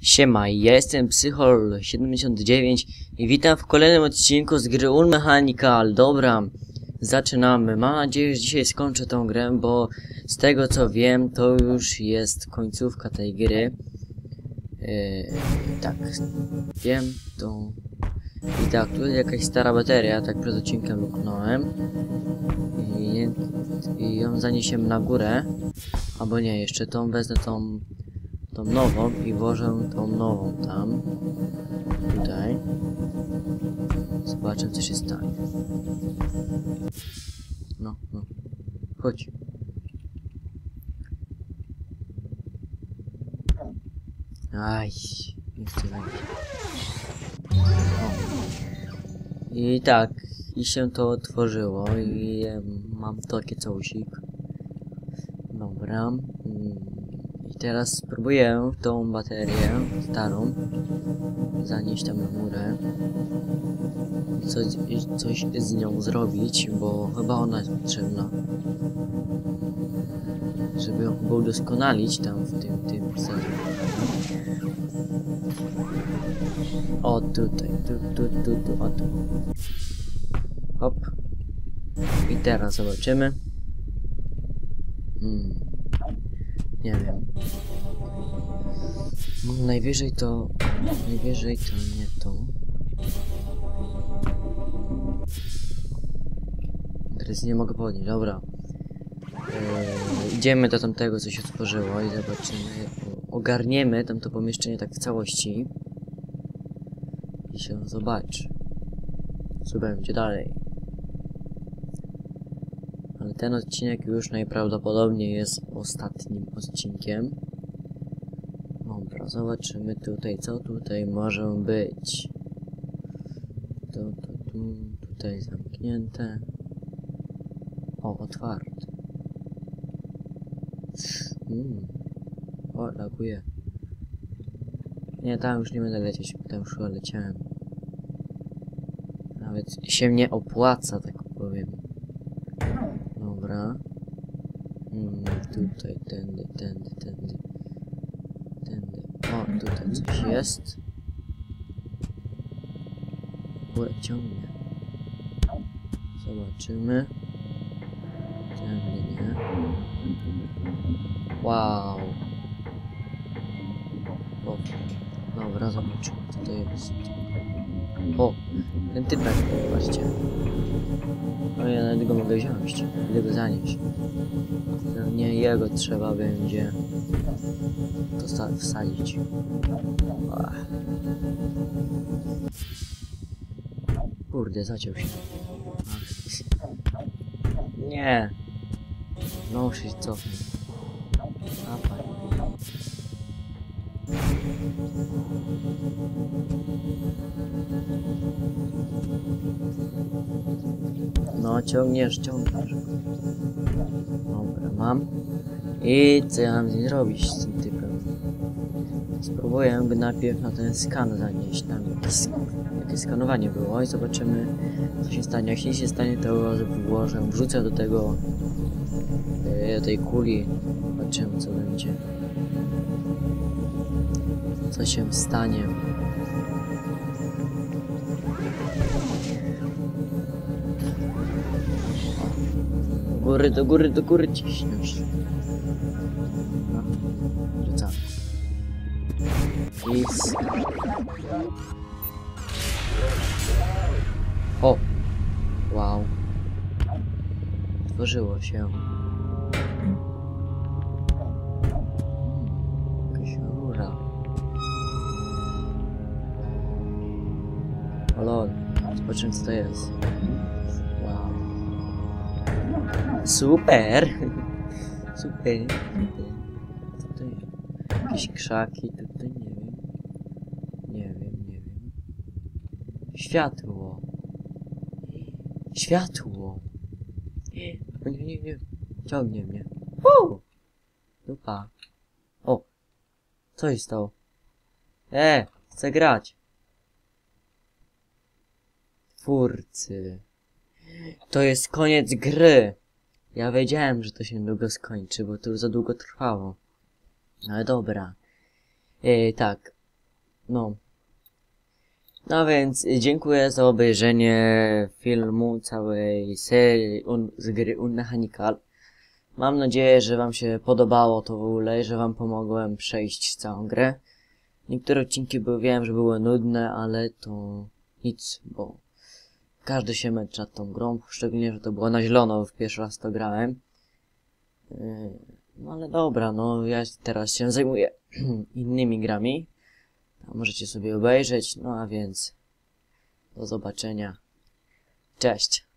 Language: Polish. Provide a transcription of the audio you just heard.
Siema, ja jestem Psychol79 i witam w kolejnym odcinku z gry Unmechanical. Dobra, zaczynamy. Mam nadzieję, że dzisiaj skończę tą grę, bo z tego co wiem, to już jest końcówka tej gry. Yy, tak, wiem, to... I tak, tu jest jakaś stara bateria, tak przed odcinkiem luknąłem. I, I ją zaniesiemy na górę. Albo nie, jeszcze tą wezmę tą tą nową i włożę tą nową tam. Tutaj. Zobaczę co się stanie. No, no. Chodź. Aj, nie chcę. I tak, i się to otworzyło i mam takie całusik. Dobra. I teraz spróbuję tą baterię starą zanieść tam na i coś, coś z nią zrobić, bo chyba ona jest potrzebna. Żeby ją udoskonalić tam w tym, tym serwerze. O tutaj, tu, tu, tu, tu, o tu. Hop. I teraz zobaczymy. Hmm. Nie wiem. No, najwyżej to... Najwyżej to nie to. Teraz nie mogę podnieść, dobra. Eee, idziemy do tamtego, co się otworzyło i zobaczymy. Ogarniemy tamto pomieszczenie tak w całości. I się zobaczy. Co będzie dalej. Ten odcinek już najprawdopodobniej jest ostatnim odcinkiem. Dobra, zobaczymy tutaj, co tutaj może być. To, to, tu, tutaj zamknięte. O, otwarte. Mm. O, laguje. Nie, tam już nie będę lecieć, tam już leciałem. Nawet się nie opłaca, tak powiem. Dobra. Mm, tutaj, tędy, tędy, tędy. Tędy. O, tutaj coś jest. Górę ciągnie. Zobaczymy. Tędy nie. Wow. O, dobra, zobaczymy co to jest. O, ten typek, zobaczcie. No ja nawet go mogę wziąć, gdy go zanieść. No nie jego trzeba będzie to wsadzić. Ach. Kurde, zaciął się. Ach. Nie. No się cofnij. Apaj. No, ciągniesz, ciągniesz. Dobra, mam. I co ja mam z nim zrobić z tym typem? Spróbuję by najpierw na ten skan zanieść. Tam jakieś skanowanie było i zobaczymy co się stanie. Jak się nie stanie, to włożę, wrzucę do tego do tej kuli. Zobaczymy co będzie. Co się stanie. Góry, do góry, do góry ciśniesz. No, rzucamy. I. O! Wow. Tworzyło się. Hmm, Jakaś rura. Zobaczymy co to jest. Super! Super. Tutaj jakieś krzaki, tutaj nie wiem. Nie wiem, nie wiem. Światło. Światło. O nie, nie, nie. Ciągnie mnie. Uu! Dupa. O. Co się stało? E, chcę grać. Twórcy. To jest koniec gry. Ja wiedziałem, że to się długo skończy, bo to już za długo trwało. Ale dobra. E, tak. No. No więc y, dziękuję za obejrzenie filmu całej serii un, z gry Unmechanical. Mam nadzieję, że wam się podobało to w ogóle że wam pomogłem przejść całą grę. Niektóre odcinki były, wiem, że były nudne, ale to nic, bo każdy się męczy nad tą grą, szczególnie, że to było na zielono, w pierwszy raz to grałem. Yy, No ale dobra, no ja teraz się zajmuję innymi grami. Możecie sobie obejrzeć, no a więc do zobaczenia. Cześć.